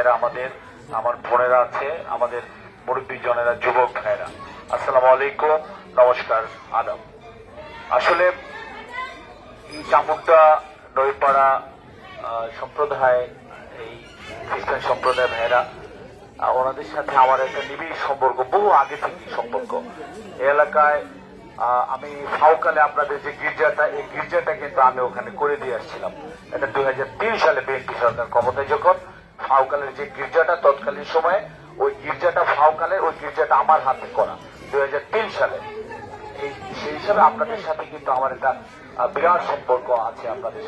এরা আমাদের, আমার বোনেরা আছে, আমাদের মুরব্বী জনেরা, যুবক ভাইরা আসসালামু আলাইকুম, নমস্কার আদম আসলে এই চামুন্ডা নইপাড়া সম্প্রদায়, এই খ্রিস্টান সম্প্রদায় ভাইরা ওনাদের সাথে আমার একটা নিবিড় সম্পর্ক, বহু আগে থেকে সম্পর্ক। এলাকায় আমি ফাউকালে আপনাদের যে গির্জাটা, এই গির্জাটা কিন্তু আমি ওখানে করে দিয়ে আসছিলাম। এটা দুই হাজার তিন সালে বিএনপি সরকার ক্ষমতায় যখন ফাউকালের যে গির্জাটা তৎকালীন সময়ে, ওই গির্জাটা ফাউকালের ওই গির্জাটা আমার হাতে করা দু হাজার তিন সালে। এই সেই হিসাবে আপনাদের সাথে কিন্তু আমার একটা বিরাট সম্পর্ক আছে আপনাদের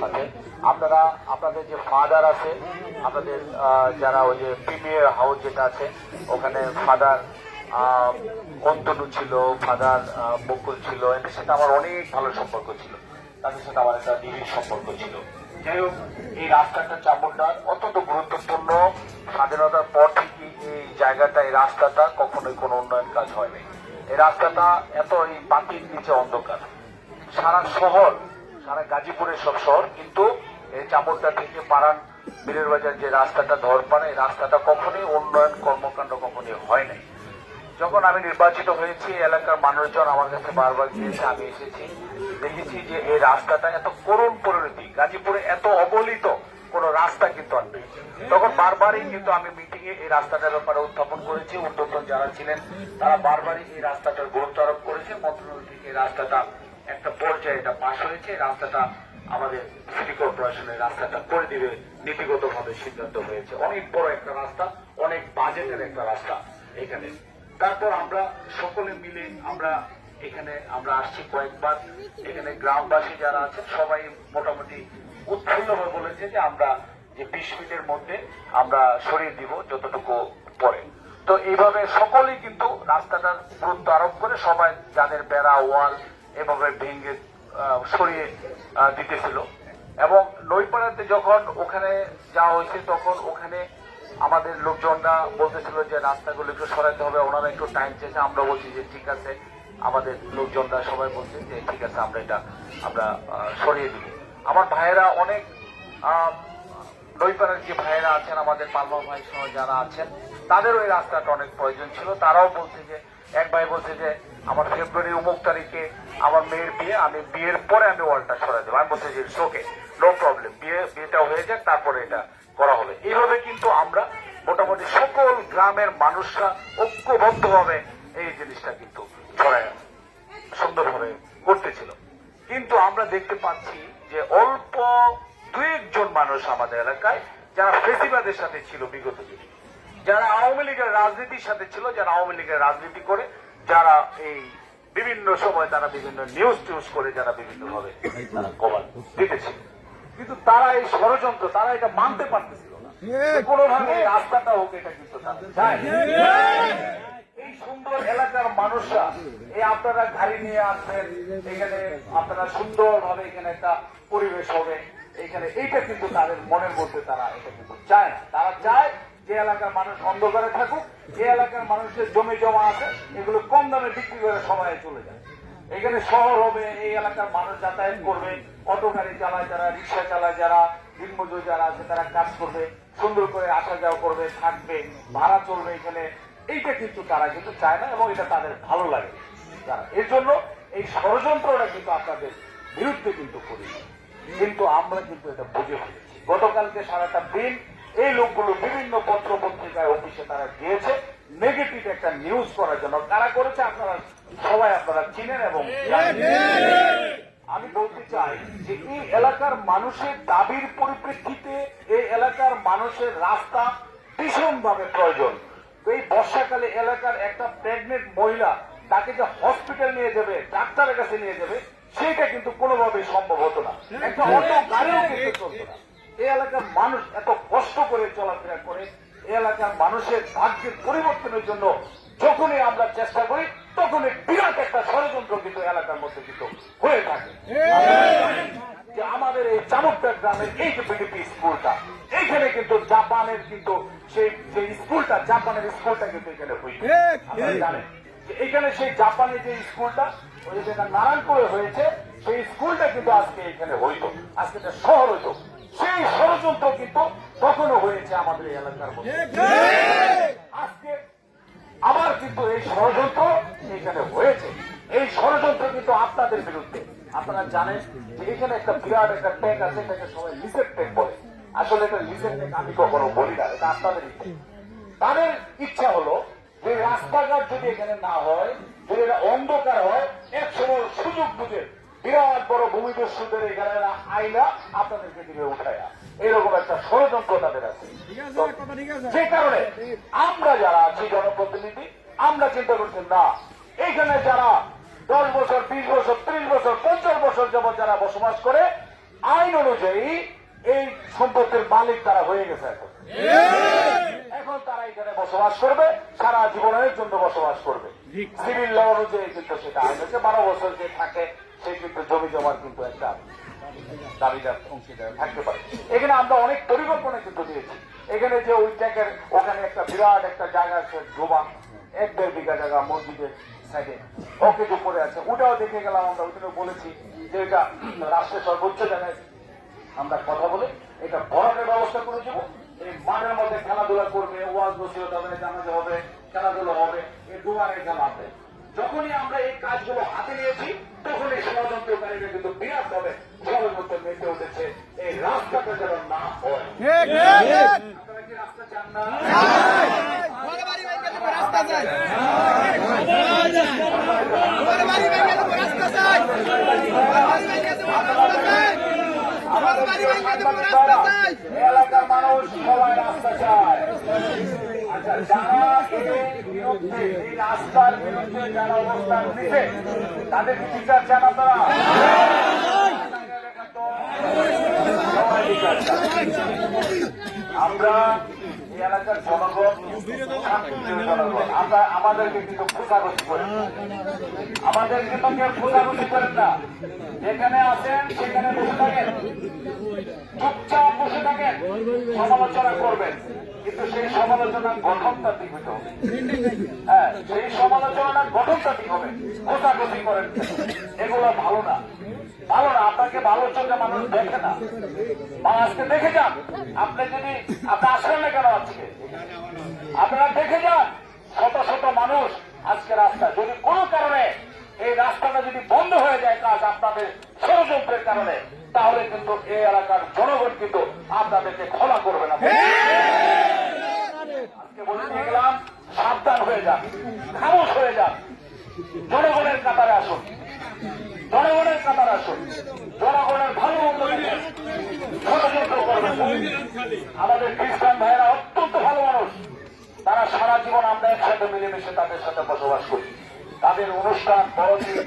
সাথে- আপনারা, আপনাদের যে ফাদার আছে, আপনাদের যারা ওই যে প্রিমিয়ার হাউস যেটা আছে, ওখানে ফাদার অন্তনু ছিল ফাদার বকুল ছিল, এদের সাথে আমার অনেক ভালো সম্পর্ক ছিল। তাদের সাথে আমার একটা নিবিড় সম্পর্ক ছিল। যাই হোক এই রাস্তাটা চামুন্ডার অত্যন্ত গুরুত্বপূর্ণ। স্বাধীনতার পর থেকে এই জায়গাটা, এই রাস্তাটা কখনোই কোনো উন্নয়ন কাজ হয়নি। এই রাস্তাটা এত এই বাতির নিচে অন্ধকার। সারা শহর, সারা গাজীপুরের সব শহর, কিন্তু এই চামড়টা থেকে পাড়ান বীরের বাজার যে রাস্তাটা ধরপাড়া, এই রাস্তাটা কখনোই উন্নয়ন কর্মকাণ্ড কখনোই হয় নাই যখন আমি নির্বাচিত হয়েছি এলাকার মানুষজন আমার কাছে বারবার গিয়েছে, আমি এসেছি। দেখেছি যে এই রাস্তাটা এত করুণ পরিণতি, গাজীপুরে এত অবলিত কোন রাস্তা কিন্তু আর নেই। তখন বারবারই কিন্তু আমি মিটিং এ এই রাস্তাটার ব্যাপারে উত্থাপন করেছি উদ্যোক্তন যারা ছিলেন, তারা বারবারই এই রাস্তাটার গুরুত্ব আরোপ করেছে। মন্ত্রণালয় থেকে এই রাস্তাটা একটা পর্যায়ে এটা পাশ হয়েছে। রাস্তাটা আমাদের সিটি কর্পোরেশনের রাস্তাটা করে দিবে নীতিগত ভাবে সিদ্ধান্ত হয়েছে। অনেক বড় একটা রাস্তা, অনেক বাজেটের একটা রাস্তা এখানে। তারপর আমরা সকলে মিলে আমরা এখানে, আমরা আসছি কয়েকবার। এখানে গ্রামবাসী যারা আছেন, সবাই মোটামুটি উৎফুল্ল হয়ে বলেছে যে আমরা যে বিশ মিনিটের মধ্যে আমরা সরিয়ে দিব যতটুকু পরে। তো এইভাবে সকলেই কিন্তু রাস্তাটার গুরুত্ব আরোপ করে সবাই যাদের বেড়া, ওয়াল এভাবে ভেঙে সরিয়ে দিতেছিল। এবং নইপাড়াতে যখন ওখানে যাওয়া হয়েছে, তখন ওখানে আমাদের লোকজনরা বলতেছিল যে রাস্তাগুলো একটু সরাইতে হবে। ওনারা একটু টাইম চেয়েছে, আমরা বলছি যে ঠিক আছে। আমাদের লোকজনরা সবাই বলছে যে ঠিক আছে, আমরা এটা, আমরা সরিয়ে দিব। আমার ভাইয়েরা অনেক নৈপাড়ার যে ভাইয়েরা আছেন, আমাদের পালমা ভাই সহ যারা আছেন, তাদের ওই রাস্তাটা অনেক প্রয়োজন ছিল। তারাও বলছে যে, এক ভাই বলছে যে, আমার ফেব্রুয়ারি অমুক তারিখে আমার মেয়ের বিয়ে, আমি বিয়ের পরে আমি ওয়ালটা সরাই দেবো। আমি বলছি যে শোকে নো প্রবলেম বিয়ে, বিয়েটা হয়ে যাক, তারপরে এটা করা হবে। এইভাবে কিন্তু আমরা মোটামুটি সকল গ্রামের মানুষরা ঐক্যবদ্ধভাবে এই জিনিসটা কিন্তু ছড়ায়, সুন্দরভাবে করতেছিল। কিন্তু আমরা দেখতে পাচ্ছি যে অল্প দুই একজন মানুষ আমাদের এলাকায় যারা ফেসিবাদের সাথে ছিল বিগত দিনে। যারা আওয়ামী লীগের রাজনীতির সাথে ছিল, যারা আওয়ামী লীগের রাজনীতি করে, যারা এই বিভিন্ন সময় তারা বিভিন্ন নিউজ টিউজ করে, যারা বিভিন্ন ভাবে তারা কভার দিতেছিল। কিন্তু তারা এই ষড়যন্ত্র তারা এটা মানতে পারতেছিল না। কোনোভাবে রাস্তাটা হোক এটা কিন্তু এই সুন্দর এলাকার মানুষরা এই আপনারা গাড়ি নিয়ে আসবেন এখানে আপনারা সুন্দর ভাবে এখানে একটা পরিবেশ হবে। এখানে এইটা কিন্তু তাদের মনের মধ্যে তারা এটা কিন্তু চায় না। তারা চায় যে এলাকার মানুষ অন্ধকারে থাকুক যে এলাকার মানুষের জমি জমা আছে এগুলো কম দামে বিক্রি করে সময়ে চলে যায়। এখানে শহর হবে, এই এলাকার মানুষ যাতায়াত করবে, অটো গাড়ি চালায় যারা, রিক্সা চালায় যারা, দিনমজুর যারা আছে, তারা কাজ করবে, সুন্দর করে আসা যাওয়া করবে, থাকবে, ভাড়া চলবে এখানে। এইটা কিন্তু তারা কিন্তু চায় না এবং এটা তাদের ভালো লাগে। তারা এর জন্য এই ষড়যন্ত্রটা কিন্তু আপনাদের বিরুদ্ধে কিন্তু করি। কিন্তু আমরা কিন্তু এটা বুঝে ফেলেছি। গতকালকে সারাটা দিন এই লোকগুলো বিভিন্ন পত্র পত্রিকায় অফিসে তারা গিয়েছে নেগেটিভ একটা নিউজ করার জন্য। কারা করেছে আপনারা সবাই আপনারা চিনেন এবং আমি বলতে চাই যে এই এলাকার মানুষের দাবির পরিপ্রেক্ষিতে এই এলাকার মানুষের রাস্তা ভীষণভাবে প্রয়োজন। এই বর্ষাকালে এলাকার একটা প্রেগনেন্ট মহিলা তাকে যে হসপিটাল নিয়ে যাবে ডাক্তারের কাছে নিয়ে যাবে সেটা কিন্তু কোনোভাবেই সম্ভব হতো না। একটা অটো গাড়িও কিন্তু চলতো না। এই এলাকার মানুষ এত কষ্ট করে চলাফেরা করে এলাকার মানুষের ভাগ্যের পরিবর্তনের জন্য যখনই আমরা চেষ্টা করি তখনই বিরাট একটা ষড়যন্ত্র কিন্তু এলাকার মধ্যে কিন্তু হয়ে থাকে। যে আমাদের এই চামুকটা গ্রামের এই যে বিডিপি স্কুলটা এইখানে কিন্তু জাপানের কিন্তু সেই যে স্কুলটা জাপানের স্কুলটা কিন্তু এখানে হয়েছে জানেন। এখানে সেই জাপানে যে স্কুলটা ওই যেটা নারায়ণপুরে হয়েছে সেই স্কুলটা কিন্তু আজকে এখানে হইতো। আজকে একটা শহর হইতো। সেই ষড়যন্ত্র কিন্তু কখনো হয়েছে আমাদের এই এলাকার মধ্যে। আজকে আবার কিন্তু এই ষড়যন্ত্র এখানে হয়েছে। এই ষড়যন্ত্র কিন্তু আপনাদের বিরুদ্ধে। আপনারা জানেন যে এখানে একটা বিরাট একটা ট্যাঙ্ক আছে, এটাকে সবাই লিসের ট্যাঙ্ক বলে। আসলে এটা লিসের ট্যাঙ্ক আমি কখনো বলি না, এটা আপনাদের তাদের ইচ্ছা হলো যে রাস্তাঘাট যদি এখানে না হয়, যদি এটা অন্ধকার হয়, এক সময় সুযোগ বুঝে বিরাট বড় ভূমিদস্যুদের এখানে আইনা আপনাদেরকে দিবে উঠায়া। এরকম একটা ষড়যন্ত্র তাদের আছে। যে কারণে আমরা যারা আছি জনপ্রতিনিধি আমরা চিন্তা করছি না এইখানে যারা দশ বছর বিশ বছর ত্রিশ বছর পঞ্চাশ বছর যাবত যারা বসবাস করে আইন অনুযায়ী এই সম্পত্তির মালিক তারা হয়ে গেছে এখন। এখন তারা এখানে বসবাস করবে সারা জীবনের জন্য বসবাস করবে। সিভিল ল অনুযায়ী কিন্তু সেটা আইন হচ্ছে। বারো বছর যে থাকে সে কিন্তু জমি জমার কিন্তু একটা দাবিদার অংশীদার থাকতে পারে। এখানে আমরা অনেক পরিকল্পনা কিন্তু দিয়েছি। এখানে যে ওই ট্যাঙ্কের ওখানে একটা বিরাট একটা জায়গা আছে, ডোবা। এক দেড় বিঘা জায়গা মসজিদের সাইডে ওকে যে পড়ে আছে, ওটাও দেখে গেলাম আমরা ওখানে বলেছি যে এটা রাষ্ট্রের সর্বোচ্চ জায়গায় আমরা কথা বলে এটা বরাটের ব্যবস্থা করে দেবো। এই মাঠের মধ্যে খেলাধুলা করবে, ওয়াজ বসিয়ে তাদের জানাতে হবে, খেলাধুলা হবে, এই দুয়ারে খেলা হবে। যখনই আমরা এই কাজগুলো হাতে নিয়েছি তখন এই ষড়যন্ত্রকারীরা কিন্তু বিরাট ভাবে ষড়যন্ত্র মেতে উঠেছে। এই রাস্তাটা যেন না হয়। আপনারা কি রাস্তা চান না? রাস্তা চাই। রাস্তা চাই। রাস্তা চাই। এলাকার মানুষ সবাই রাস্তা চায়। আচ্ছা রাস্তার বিরুদ্ধে তাদের বিচার চান। আমরা এলাকার জনগণ, আমরা আমাদেরকে কিন্তু খোঁজাখুঁজি করি। আমাদের কিন্তু করেন না। যেখানে আছেন, সেখানে বসে থাকেন। চুপচাপ সমালোচনা করবেন। কিন্তু সেই সমালোচনা গঠনতান্ত্রিক হতে হবে। হ্যাঁ সেই সমালোচনাটা গঠনতান্ত্রিক হবে। খোঁজাখুঁজি করেন এগুলো ভালো না। ভালো না, আপনাকে ভালো চোখে মানুষ দেখে না। আজকে দেখে যান। আপনি যদি আপনি আসলেন না কেন আজকে? আপনারা দেখে যান। শত শত মানুষ আজকে রাস্তা। যদি কোনো কারণে এই রাস্তাটা যদি বন্ধ হয়ে যায় কাজ আপনাদের ষড়যন্ত্রের কারণে, তাহলে কিন্তু এই এলাকার জনগণ কিন্তু আপনাদেরকে ক্ষমা করবে না। সাবধান হয়ে যান, খামোশ হয়ে যান। জনগণের কাতারে আসুন। জনগণের কাতারে আসুন। জনগণের ভালো। আমাদের খ্রিস্টান ভাইয়েরা অত্যন্ত ভালো মানুষ। তারা সারা জীবন আমরা একসাথে মিলেমিশে তাদের সাথে বসবাস করি। তাদের অনুষ্ঠান, বড়দিন,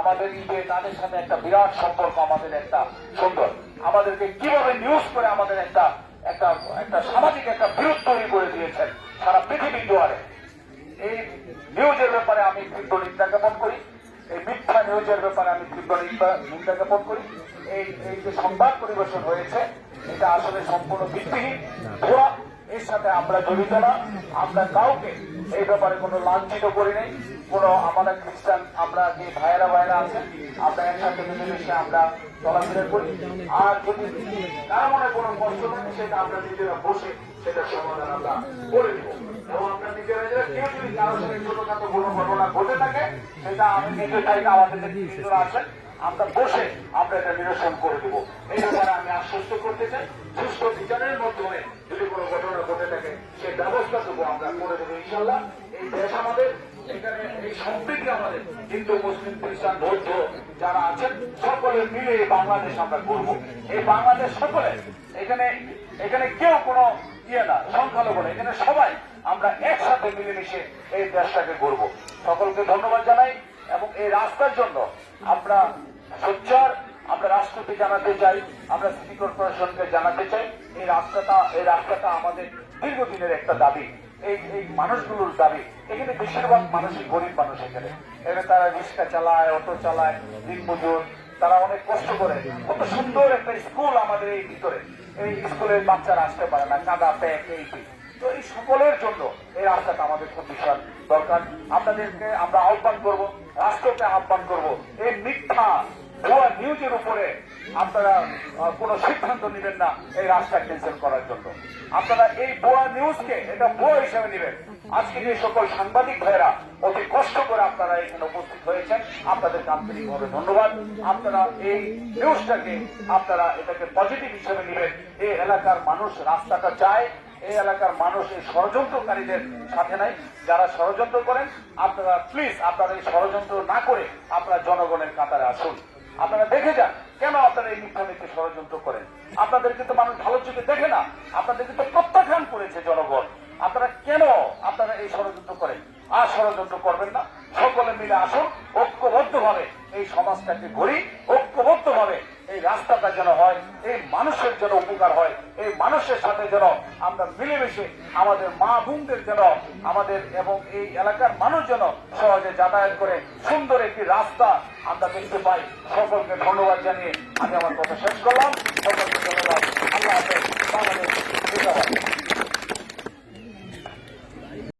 আমাদের ঈদে তাদের সাথে একটা বিরাট সম্পর্ক আমাদের একটা সুন্দর। আমাদেরকে কীভাবে নিউজ করে আমাদের একটা একটা একটা সামাজিক একটা বিরোধ তৈরি করে দিয়েছেন। সারা পৃথিবীর দুয়ারে। এই নিউজের ব্যাপারে আমি তীব্র নিন্দা জ্ঞাপন করি। এই মিথ্যা নিউজের ব্যাপারে আমি তীব্র নিন্দা জ্ঞাপন করি। এই এই যে সংবাদ পরিবেশন হয়েছে, এটা আসলে সম্পূর্ণ ভিত্তিহীন। ভুয়া এর সাথে আমরা জড়িত না। আমরা কাউকে এই ব্যাপারে কোনো লাঞ্ছিত করি নাই। কোনো আমাদের খ্রিস্টান, আমরা যে ভাইয়েরা ভাইয়েরা আছেন? আমরা একসাথে মিলেমিশে আমরা চলাফেরা করি। আর যদি কারও মনে কোনো কষ্ট থাকে, সেটা আমরা নিজেরা বসে সেটা সমাধান আমরা করে দিব আমরা আমরা বসে আমরা এটা নিরসন করে দেবো। এই ব্যাপারে আমি আশ্বস্ত করতে চাই। সুস্থ বিচারের মাধ্যমে যদি কোনো ঘটনা ঘটে থাকে সেই ব্যবস্থাটুকু আমরা করে দেবো, ইনশাল্লাহ। এই দেশ আমাদের, এখানে এই সম্প্রীতি আমাদের। হিন্দু, মুসলিম, খ্রিস্টান, বৌদ্ধ যারা আছেন, সকলে মিলে এই বাংলাদেশ আমরা করব এই বাংলাদেশ সকলে, এখানে এখানে কেউ কোনো ইয়ে না, সংখ্যালঘু না, এখানে সবাই আমরা একসাথে মিলেমিশে এই দেশটাকে করব সকলকে ধন্যবাদ জানাই, এবং এই রাস্তার জন্য আমরা সোচ্চার, আমরা রাষ্ট্রকে জানাতে চাই, আমরা সিটি কর্পোরেশনকে জানাতে চাই। এই রাস্তাটা এই রাস্তাটা আমাদের দীর্ঘদিনের একটা দাবি। এই এই মানুষগুলোর দাবি। এখানে বেশিরভাগ মানুষই গরিব মানুষ এখানে। এখানে তারা রিক্সা চালায়, অটো চালায় দিন মজুর তারা অনেক কষ্ট করে। কত সুন্দর একটা স্কুল আমাদের এই ভিতরে। এই স্কুলের বাচ্চারা আসতে পারে না। কাদা, প্যাক, এই। তো এই সকলের জন্য এই রাস্তাটা আমাদের খুব বিশাল দরকার। আপনাদেরকে আমরা আহ্বান করব, রাষ্ট্রকে আহ্বান করব। এই মিথ্যা ভুয়া নিউজের উপরে আপনারা কোনো সিদ্ধান্ত নেবেন না এই রাস্তা ক্যান্সেল করার জন্য। আপনারা এই বোয়া নিউজকে এটা বোয়া হিসেবে নেবেন। আজকে যে সকল সাংবাদিক ভাইয়েরা অতি কষ্ট করে আপনারা এখানে উপস্থিত হয়েছেন আপনাদেরকে আন্তরিকভাবে ধন্যবাদ। আপনারা এই নিউজটাকে আপনারা এটাকে পজিটিভ হিসেবে নেবেন। এই এলাকার মানুষ রাস্তাটা চায়, এই এলাকার মানুষ এই ষড়যন্ত্রকারীদের সাথে নাই। যারা ষড়যন্ত্র করেন, আপনারা প্লিজ আপনারা এই ষড়যন্ত্র না করে আপনারা জনগণের কাতারে আসুন। আপনারা দেখে যান। কেন আপনারা এই মিথ্যামিথ্যে ষড়যন্ত্র করেন? আপনাদেরকে তো মানুষ ভালো চোখে দেখে না। আপনাদেরকে তো প্রত্যাখ্যান করেছে জনগণ। আপনারা কেন আপনারা এই ষড়যন্ত্র করেন? আর ষড়যন্ত্র করবেন না। সকলে মিলে আসুন ঐক্যবদ্ধ ভাবে এই সমাজটাকে গড়ি ঐক্যবদ্ধ ভাবে এই রাস্তাটা যেন হয়, এই মানুষের যেন উপকার হয়, এই মানুষের সাথে যেন আমরা মিলেমিশে আমাদের মা বোনদের যেন আমাদের এবং এই এলাকার মানুষ যেন সহজে যাতায়াত করে সুন্দর একটি রাস্তা আমরা দেখতে পাই। সকলকে ধন্যবাদ জানিয়ে আমি আমার কথা শেষ করলাম। সকলকে ধন্যবাদ। আল্লাহ হাফেজ। বাংলাদেশ